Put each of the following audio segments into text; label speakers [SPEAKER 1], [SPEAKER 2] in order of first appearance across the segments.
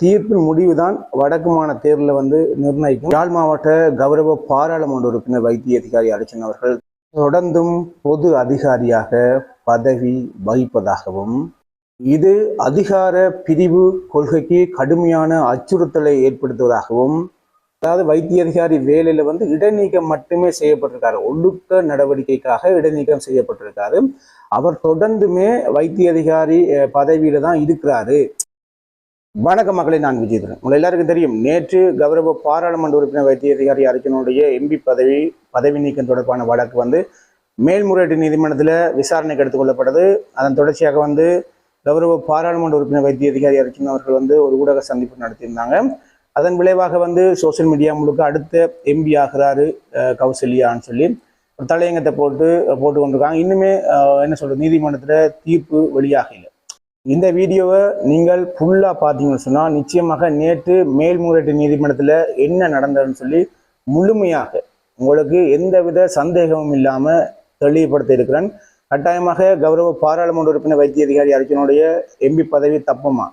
[SPEAKER 1] தீர்ப்பின் முடிவு தான் வடக்கு மாநில தேர்தலில் வந்து நிர்ணயிக்கும். யாழ் மாவட்ட கௌரவ பாராளுமன்ற உறுப்பினர் வைத்திய அதிகாரி அர்ச்சன் அவர்கள் தொடர்ந்தும் பொது அதிகாரியாக பதவி வகிப்பதாகவும் இது அதிகார பிரிவு கொள்கைக்கு கடுமையான அச்சுறுத்தலை ஏற்படுத்துவதாகவும் அதாவது வைத்திய அதிகாரி வேலையில வந்து இடைநீக்கம் மட்டுமே செய்யப்பட்டிருக்காரு. ஒழுக்க நடவடிக்கைக்காக இடைநீக்கம் செய்யப்பட்டிருக்காரு. அவர் தொடர்ந்துமே வைத்திய அதிகாரி பதவியில தான் இருக்கிறாரு. வணக்க மக்களை நான் விஜயதரன் உங்கள் எல்லாருக்கும் தெரியும் நேற்று கௌரவ பாராளுமன்ற உறுப்பினர் வைத்திய அதிகாரி அர்ஜுனுடைய எம்பி பதவி பதவி நீக்கம் தொடர்பான வழக்கு வந்து மேல்முறையீட்டு நீதிமன்றத்தில் விசாரணைக்கு எடுத்துக்கொள்ளப்பட்டது அதன் தொடர்ச்சியாக வந்து கௌரவ பாராளுமன்ற உறுப்பினர் வைத்திய அதிகாரி அர்ஜுன் அவர்கள் வந்து ஒரு ஊடக சந்திப்பு நடத்தியிருந்தாங்க. அதன் விளைவாக வந்து சோஷியல் மீடியா முழுக்க அடுத்த எம்பி ஆகிறாரு கௌசல்யான்னு சொல்லி. ஒரு தலையங்கத்தை போட்டு போட்டு கொண்டிருக்காங்க. இன்னுமே என்ன சொல்றது நீதிமன்றத்தில் தீர்ப்பு வெளியாக இல்லை இந்த வீடியோவை நீங்கள் ஃபுல்லாக பார்த்தீங்கன்னு சொன்னால் நிச்சயமாக நேற்று மேல்முறையீட்டு நீதிமன்றத்தில் என்ன நடந்ததுன்னு சொல்லி முழுமையாக உங்களுக்கு எந்தவித சந்தேகமும் இல்லாமல் தெளிவுபடுத்த இருக்கிறேன். கட்டாயமாக கௌரவ பாராளுமன்ற உறுப்பினர் வைத்திய அதிகாரி அர்ஜுனுடைய எம்பி பதவி தப்புமா?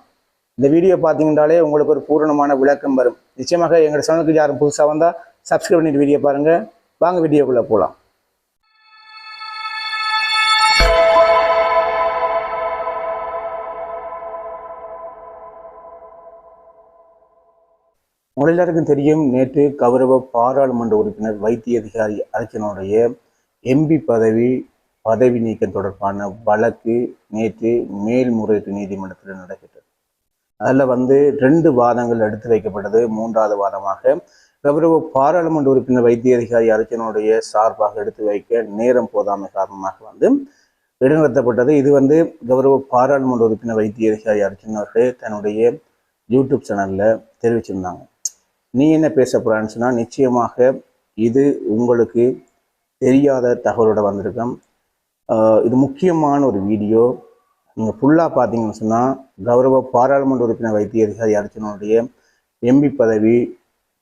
[SPEAKER 1] இந்த வீடியோ பார்த்தீங்கன்னாலே உங்களுக்கு ஒரு பூரணமான விளக்கம் வரும். நிச்சயமாக எங்களோட சேனலுக்கு யாரும் புதுசாக வந்தால் சப்ஸ்கிரைப் பண்ணிட்டு வீடியோ பாருங்கள் வாங்க வீடியோக்குள்ளே போகலாம் உங்கள் எல்லாருக்கும் தெரியும். நேற்று கௌரவ பாராளுமன்ற உறுப்பினர் வைத்திய அதிகாரி அரசனுடைய எம்பி பதவி பதவி நீக்கம் தொடர்பான வழக்கு நேற்று மேல்முறையீட்டு நீதிமன்றத்தில் நடைபெற்றது. அதில் வந்து ரெண்டு வாதங்கள் எடுத்து வைக்கப்பட்டது. மூன்றாவது வாதமாக கௌரவ பாராளுமன்ற உறுப்பினர் வைத்திய அதிகாரி அரசனுடைய சார்பாக எடுத்து வைக்க நேரம் போதாமை காரணமாக வந்து இடைநிறுத்தப்பட்டது. இது வந்து கௌரவ பாராளுமன்ற உறுப்பினர் வைத்திய அதிகாரி அர்ச்சன் அவர்கள் தன்னுடைய யூடியூப் சேனலில் தெரிவிச்சிருந்தாங்க. நீ என்ன பேச போகிறான்னு சொன்னால் நிச்சயமாக இது உங்களுக்கு தெரியாத தகவலோட வந்திருக்கோம். இது முக்கியமான ஒரு வீடியோ. நீங்கள் ஃபுல்லாக பார்த்தீங்கன்னு சொன்னால் கௌரவ பாராளுமன்ற உறுப்பினர் வைத்திய அதிகாரி அர்ச்சனுடைய எம்பி பதவி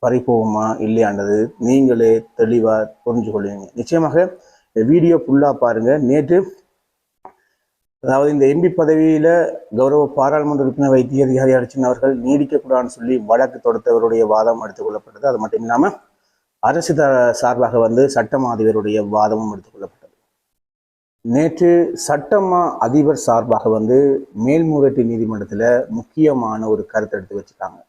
[SPEAKER 1] பறிபோகுமா இல்லையான்றது நீங்களே தெளிவாக புரிஞ்சு கொள்வீங்க நிச்சயமாக இந்த வீடியோ ஃபுல்லாக பாருங்கள் நேற்று அதாவது இந்த எம்பி பதவியில கௌரவ பாராளுமன்ற உறுப்பினர் வைத்திய அதிகாரி அர்ச்சன் அவர்கள் நீடிக்கக்கூடாதுன்னு சொல்லி வழக்கு தொடுத்தவருடைய வாதம் எடுத்துக் கொள்ளப்பட்டது அது மட்டும் இல்லாமல் அரசு த சார்பாக வந்து சட்டமா அதிபருடைய வாதமும் எடுத்துக் கொள்ளப்பட்டது நேற்று சட்டமா அதிபர் சார்பாக வந்து மேல்முறையீட்டு நீதிமன்றத்தில் முக்கியமான ஒரு கருத்தை எடுத்து வச்சுட்டாங்க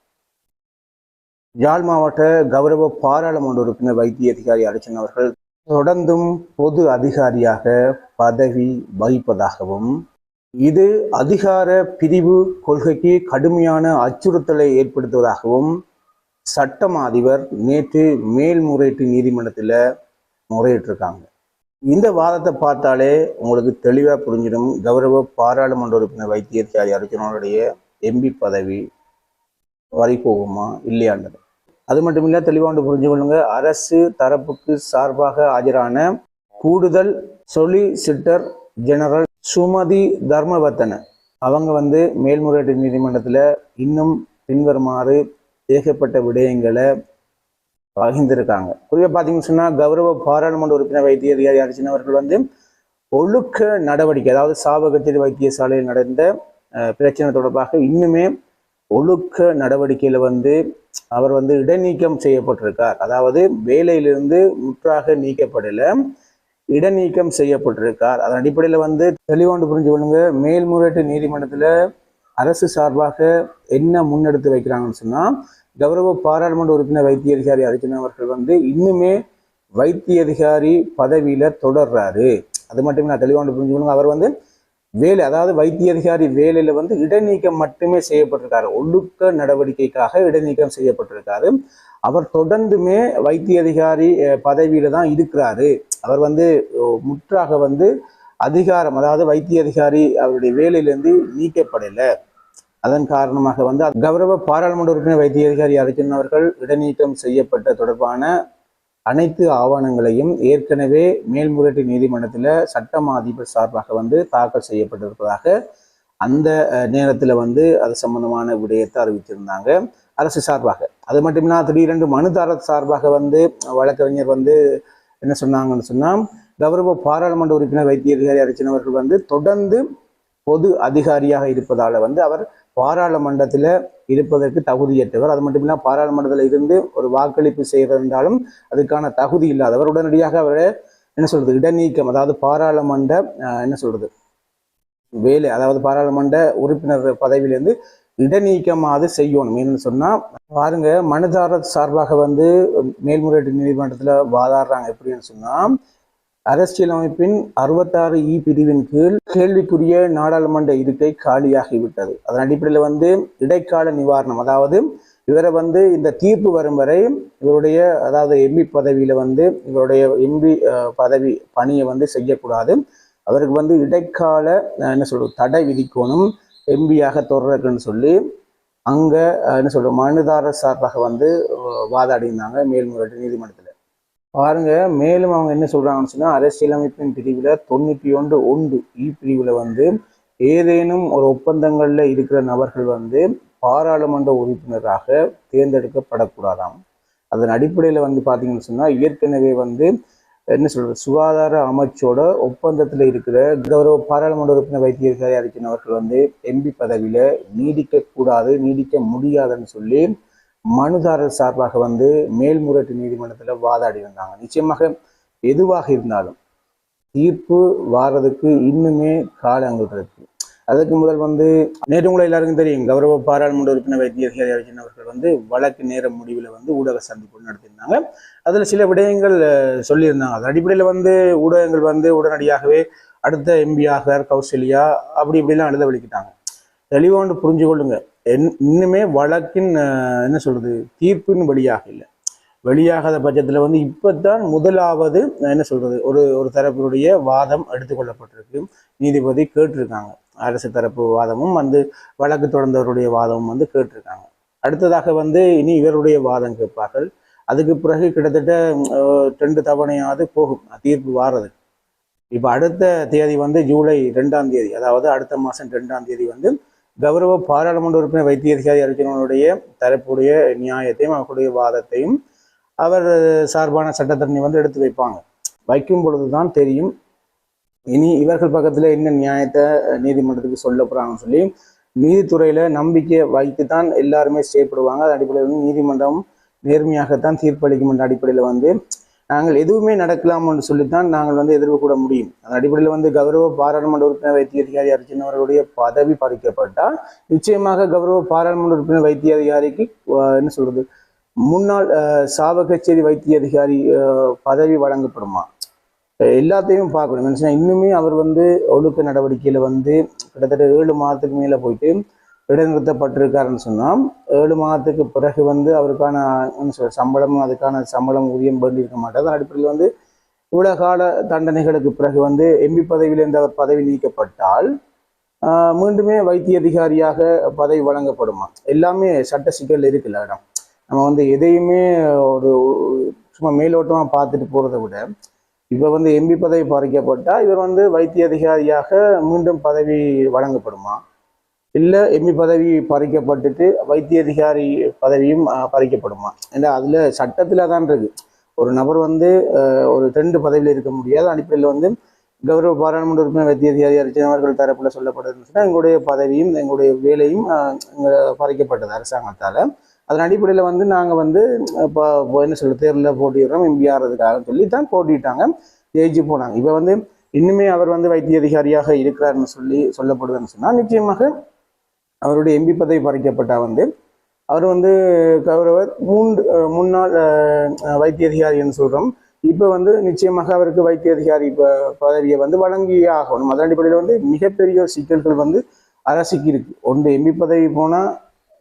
[SPEAKER 1] யாழ் மாவட்ட கௌரவ பாராளுமன்ற உறுப்பினர் வைத்திய அதிகாரி அர்ச்சன் அவர்கள் தொடர்ந்தும் பொது அதிகாரியாக பதவி வகிப்பதாகவும் இது அதிகார பிரிவு கொள்கைக்கு கடுமையான அச்சுறுத்தலை ஏற்படுத்துவதாகவும் சட்டம் அதிபர் நேற்று மேல்முறையீட்டு நீதிமன்றத்தில் முறையிட்டிருக்காங்க. இந்த வாதத்தை பார்த்தாலே உங்களுக்கு தெளிவாக புரிஞ்சிடும். கௌரவ பாராளுமன்ற உறுப்பினர் வைத்திய அர்ஜுனனுடைய எம்பி பதவி வரி போகுமா இல்லையான்றது. அது மட்டும் இல்ல தெளிவாக புரிஞ்சு கொள்ளுங்க அரசு தரப்புக்கு சார்பாக ஆஜரான கூடுதல் சொலிசிட்டர் ஜெனரல் சுமதி தர்மவர்த்தன. அவங்க வந்து மேல்முறையீட்டு நீதிமன்றத்தில் இன்னும் பின்வருமாறு ஏகப்பட்ட விடயங்களை பகிர்ந்திருக்காங்க. குறிப்பாக பார்த்தீங்கன்னு சொன்னால் கௌரவ பாராளுமன்ற உறுப்பினர் வைத்திய அதிகாரி அர்ச்சனா வந்து ஒழுக்க நடவடிக்கை அதாவது சாவகச்சேரி வைத்தியசாலையில் நடந்த பிரச்சனை தொடர்பாக இன்னுமே ஒழுக்க நடவடிக்கையில் வந்து அவர் வந்து இடைநீக்கம் செய்யப்பட்டிருக்கார். அதாவது வேலையிலிருந்து முற்றாக நீக்கப்படல. இடைநீக்கம் செய்யப்பட்டிருக்கார். அதன் அடிப்படையில் வந்து தெளிவாண்டு புரிஞ்சு கொள்ளுங்க. மேல்முறையீட்டு நீதிமன்றத்தில் அரசு சார்பாக என்ன முன்னெடுத்து வைக்கிறாங்கன்னு சொன்னால் கௌரவ பாராளுமன்ற உறுப்பினர் வைத்திய அதிகாரி அர்ஜுன் அவர்கள் வந்து இன்னுமே வைத்திய அதிகாரி பதவியில் தொடர்றாரு. அது மட்டும் நான் தெளிவாண்டு புரிஞ்சுக்கணும் அவர் வந்து வேலை அதாவது வைத்திய அதிகாரி வேலையில வந்து இடைநீக்கம் மட்டுமே செய்யப்பட்டிருக்காரு. ஒழுக்க நடவடிக்கைக்காக இடைநீக்கம் செய்யப்பட்டிருக்காரு. அவர் தொடர்ந்துமே வைத்திய அதிகாரி பதவியில தான் இருக்கிறாரு. அவர் வந்து முற்றாக வந்து அதிகாரம் அதாவது வைத்திய அதிகாரி அவருடைய வேலையிலிருந்து நீக்கப்படலை. அதன் காரணமாக வந்து கௌரவ பாராளுமன்ற உறுப்பினர் வைத்திய அதிகாரி அர்ஜுன் அவர்கள் இடைநீக்கம் செய்யப்பட்ட தொடர்பான அனைத்து ஆவணங்களையும் ஏற்கனவே மேல்முறையீட்டு நீதிமன்றத்தில் சட்டமா அதிபர் சார்பாக வந்து தாக்கல் செய்யப்பட்டிருப்பதாக அந்த நேரத்தில் வந்து அது சம்பந்தமான விடயத்தை அறிவித்திருந்தாங்க அரசு சார்பாக. அது மட்டும் இல்லாமல் திடீரென்று மனுதாரர் சார்பாக வந்து வழக்கறிஞர் வந்து என்ன சொன்னாங்கன்னு சொன்னால் கௌரவ பாராளுமன்ற உறுப்பினர் வைத்திய அதிகாரி அவர்கள் வந்து தொடர்ந்து பொது அதிகாரியாக இருப்பதால வந்து அவர் பாராளுமன்றத்தில் இருப்பதற்கு தகுதியற்றவர். அது மட்டும் இல்லாமல் பாராளுமன்றத்தில் இருந்து ஒரு வாக்களிப்பு செய்திருந்தாலும் அதுக்கான தகுதி இல்லாதவர். உடனடியாக அவரை என்ன சொல்றது? இடநீக்கம் அதாவது பாராளுமன்ற என்ன சொல்றது? வேலை அதாவது பாராளுமன்ற உறுப்பினர் பதவியிலேருந்து இடநீக்கமாவது செய்யணும். ஏன்னு சொன்னா பாருங்க மனுதாரர் சார்பாக வந்து மேல்முறையீட்டு நீதிமன்றத்துல வாதாடுறாங்க. எப்படின்னு சொன்னா அரசியலமைப்பின் அறுபத்தாறு இ பிரிவின் கீழ் கேள்விக்குரிய நாடாளுமன்ற இருக்கை காலியாகிவிட்டது. அதன் அடிப்படையில் வந்து இடைக்கால நிவாரணம் அதாவது இவரை வந்து இந்த தீர்ப்பு வரும் வரை இவருடைய அதாவது எம்பி பதவியில் வந்து இவருடைய எம்பி பதவி பணியை வந்து செய்யக்கூடாது. அவருக்கு வந்து இடைக்கால என்ன சொல்றது தடை விதிக்கணும் எம்பியாக தொடர்றதுன்னு சொல்லி அங்கே என்ன சொல்ற மனுதாரர் சார்பாக வந்து வாதாடினாங்க மேல்முறையீட்டு நீதிமன்றத்தில். பாருங்க மேலும் அவங்க என்ன சொல்றாங்கன்னு சொன்னா அரசியலமைப்பின் பிரிவுல தொண்ணூற்றி ஒன்று ஒன்று இ பிரிவுல வந்து ஏதேனும் ஒரு ஒப்பந்தங்கள்ல இருக்கிற நபர்கள் வந்து பாராளுமன்ற உறுப்பினராக தேர்ந்தெடுக்கப்படக்கூடாதாம். அதன் அடிப்படையில வந்து பாத்தீங்கன்னு சொன்னா ஏற்கனவே வந்து என்ன சொல்றது சுகாதார அமைச்சோட ஒப்பந்தத்துல இருக்கிற கௌரவ பாராளுமன்ற உறுப்பினர் வைத்தியர் அறிக்கையின் அவர்கள் வந்து எம்பி பதவியில நீடிக்க கூடாது நீடிக்க முடியாதுன்னு சொல்லி மனுதாரர் சார்பாக வந்து மேல்முறையீட்டு நீதிமன்றத்தில் வாதாடி வந்தாங்க. நிச்சயமாக எதுவாக இருந்தாலும் தீர்ப்பு வாரதுக்கு இன்னுமே காலங்கள் இருக்கு. அதுக்கு முதல் வந்து நேற்று உங்களை எல்லாருக்கும் தெரியும் கௌரவ பாராளுமன்ற உறுப்பினர் வைத்தியர்கள் அர்ஜுன் அவர்கள் வந்து வழக்கு நேர முடிவில் வந்து ஊடக சந்திப்பு நடத்தியிருந்தாங்க. அதில் சில விடயங்கள் சொல்லியிருந்தாங்க. அது அடிப்படையில் வந்து ஊடகங்கள் வந்து உடனடியாகவே அடுத்த எம்பி ஆகிறார் கௌசல்யா அப்படி இப்படிலாம் எழுத வெளிக்கிட்டாங்க. தெளிவாண்டு புரிஞ்சு கொள்ளுங்க. என் இன்னுமே வழக்கின் என்ன சொல்றது தீர்ப்பின் வழியாக இல்லை. வெளியாகாத பட்சத்தில் வந்து இப்போதான் முதலாவது என்ன சொல்கிறது ஒரு ஒரு தரப்பினுடைய வாதம் எடுத்துக்கொள்ளப்பட்டிருக்கு. நீதிபதி கேட்டிருக்காங்க. அரசு தரப்பு வாதமும் வந்து வழக்கு தொடர்ந்தவருடைய வாதமும் வந்து கேட்டிருக்காங்க. அடுத்ததாக வந்து இனி இவருடைய வாதம் கேட்பார்கள். அதுக்கு பிறகு கிட்டத்தட்ட ரெண்டு தவணையாவது போகும் தீர்ப்பு வாரது இப்போ அடுத்த தேதி வந்து ஜூலை ரெண்டாம் தேதி அதாவது அடுத்த மாதம் ரெண்டாம் தேதி வந்து கௌரவ பாராளுமன்ற உறுப்பினர் வைத்திய அதிகாரி அர்ஜுனனுடைய தரப்புடைய நியாயத்தையும் அவர்களுடைய வாதத்தையும் அவர் சார்பான சட்டத்தரணி வந்து எடுத்து வைப்பாங்க. வைக்கும் பொழுதுதான் தெரியும். இனி இவர்கள் பக்கத்துல என்ன நியாயத்தை நீதிமன்றத்துக்கு சொல்ல போறாங்கன்னு சொல்லி நீதித்துறையில நம்பிக்கை வைத்து தான் எல்லாருமே செயல்படுவாங்க அது அடிப்படையில் வந்து நீதிமன்றம் நேர்மையாகத்தான் தீர்ப்பளிக்கும் என்ற அடிப்படையில் வந்து நாங்கள் எதுவுமே நடக்கலாம்னு சொல்லித்தான் நாங்கள் வந்து எதிர்ப்பு கூட முடியும். அந்த அடிப்படையில் வந்து கௌரவ பாராளுமன்ற உறுப்பினர் வைத்திய அதிகாரி அர்ஜுன் அவர்களுடைய பதவி பறிக்கப்பட்டால் நிச்சயமாக கௌரவ பாராளுமன்ற உறுப்பினர் வைத்திய அதிகாரிக்கு என்ன சொல்றது முன்னாள் சாவகச்சேரி வைத்திய அதிகாரி பதவி வழங்கப்படுமா? எல்லாத்தையும் பார்க்கணும். என்ன இன்னுமே அவர் வந்து ஒழுக்க நடவடிக்கையில வந்து கிட்டத்தட்ட ஏழு மாதத்துக்கு மேல போயிட்டு இடைநிறுத்தப்பட்டிருக்காருன்னு சொன்னால் ஏழு மாதத்துக்கு பிறகு வந்து அவருக்கான சம்பளமும் சம்பளம் அதுக்கான சம்பளம் ஊதியம் வேண்டியிருக்க மாட்டார். அதன் அடிப்படையில் வந்து இவ்வளோ கால தண்டனைகளுக்கு பிறகு வந்து எம்பி பதவியிலிருந்து அவர் பதவி நீக்கப்பட்டால் ஆஹ், மீண்டுமே வைத்திய அதிகாரியாக பதவி வழங்கப்படுமா? எல்லாமே சட்ட சிக்கல் இருக்குல்ல இடம் நம்ம வந்து எதையுமே ஒரு சும்மா மேலோட்டமா பார்த்துட்டு போறதை விட இவர் வந்து எம்பி பதவி பறிக்கப்பட்டால் இவர் வந்து வைத்திய அதிகாரியாக மீண்டும் பதவி வழங்கப்படுமா? இல்லை எம்பி பதவி பறிக்கப்பட்டுட்டு வைத்திய அதிகாரி பதவியும் பறிக்கப்படுமா? ஏன்னா அதில் சட்டத்தில் தான் இருக்கு. ஒரு நபர் வந்து ஒரு ரெண்டு பதவியில் இருக்க முடியாது அடிப்படையில் வந்து கௌரவ பாராளுமன்ற உறுப்பினர் வைத்திய அதிகாரி அர்ச்சனை தரப்பில் தரப்புல எங்களுடைய பதவியும் எங்களுடைய வேலையும் பறிக்கப்பட்டது அரசாங்கத்தால். அதன் அடிப்படையில் வந்து நாங்கள் வந்து இப்போ என்ன சொல்ல தேர்தலில் போட்டிடுறோம் எம்பி ஆகிறதுக்காக சொல்லி தான் போட்டிட்டாங்க ஜெயிச்சு போனாங்க. இப்போ வந்து இன்னுமே அவர் வந்து வைத்திய அதிகாரியாக இருக்கிறாருன்னு சொல்லி சொல்லப்படுதுன்னு சொன்னால் நிச்சயமாக அவருடைய எம்பி பதவி பறிக்கப்பட்டா வந்து. அவர் வந்து கௌரவர் மூன்று முன்னாள் வைத்திய அதிகாரின்னு சொல்கிறோம் இப்போ வந்து நிச்சயமாக அவருக்கு வைத்திய அதிகாரி ப- பதவியை வந்து வழங்கியே ஆகணும். அதன் அடிப்படையில் வந்து மிகப்பெரிய ஒரு சிக்கல்கள் வந்து அரசுக்கு இருக்கு. ஒன்று எம்பி பதவி போனால்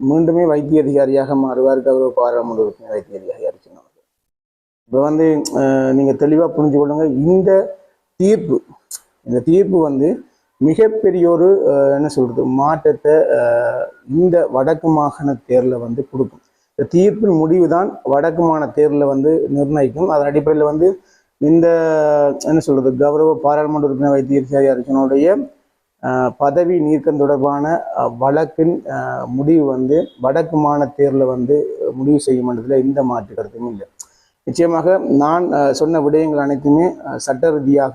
[SPEAKER 1] மீண்டுமே வைத்திய அதிகாரியாக மாறுவார் கௌரவ பாராளுமன்ற உறுப்பினர் வைத்திய அதிகாரி இப்போ வந்து நீங்கள் தெளிவாக புரிஞ்சு கொள்ளுங்க. இந்த தீர்ப்பு இந்த தீர்ப்பு வந்து மிகப்பெரிய ஒரு என்ன சொல்றது மாற்றத்தை இந்த வடக்கு மாகாண தேர்தலில் வந்து கொடுக்கும். இந்த தீர்ப்பின் முடிவு தான் வடக்கு மாகாண தேர்தலில் வந்து நிர்ணயிக்கும். அதன் அடிப்படையில் வந்து இந்த என்ன சொல்றது கௌரவ பாராளுமன்ற உறுப்பினர் வைத்தியசாரி அரசனுடைய பதவி நீக்கம் தொடர்பான வழக்கின் முடிவு வந்து வடக்கு மாகாண தேர்தலில் வந்து முடிவு செய்யும் என்றதுல எந்த மாற்று கருத்தும் இல்லை. நிச்சயமாக நான் சொன்ன விடயங்கள் அனைத்துமே சட்ட ரீதியாக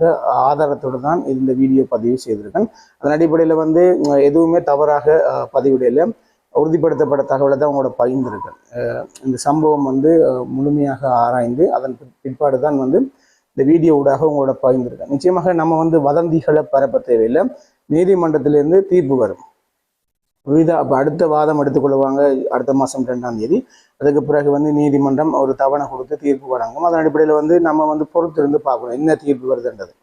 [SPEAKER 1] ஆதாரத்தோடு தான் இந்த வீடியோ பதிவு செய்திருக்கேன். அதன் அடிப்படையில் வந்து எதுவுமே தவறாக பதிவிடையில உறுதிப்படுத்தப்பட்ட தகவலை தான் உங்களோட பகிர்ந்திருக்கேன். இந்த சம்பவம் வந்து முழுமையாக ஆராய்ந்து அதன் பிற்- பிற்பாடு தான் வந்து இந்த வீடியோ ஊடாக உங்களோட பகிர்ந்திருக்கேன். நிச்சயமாக நம்ம வந்து வதந்திகளை பரப்ப தேவையில்லை. நீதிமன்றத்திலிருந்து தீர்ப்பு வரும். புரியுதா அப்போ அடுத்த வாதம் எடுத்துக்கொள்வாங்க அடுத்த மாதம் ரெண்டாம் தேதி. அதுக்கு பிறகு வந்து நீதிமன்றம் ஒரு தவணை கொடுத்து தீர்ப்பு வழங்கும். அதன் அடிப்படையில் வந்து நம்ம வந்து பொறுத்திருந்து பார்க்கணும் என்ன தீர்ப்பு வருதுன்றது.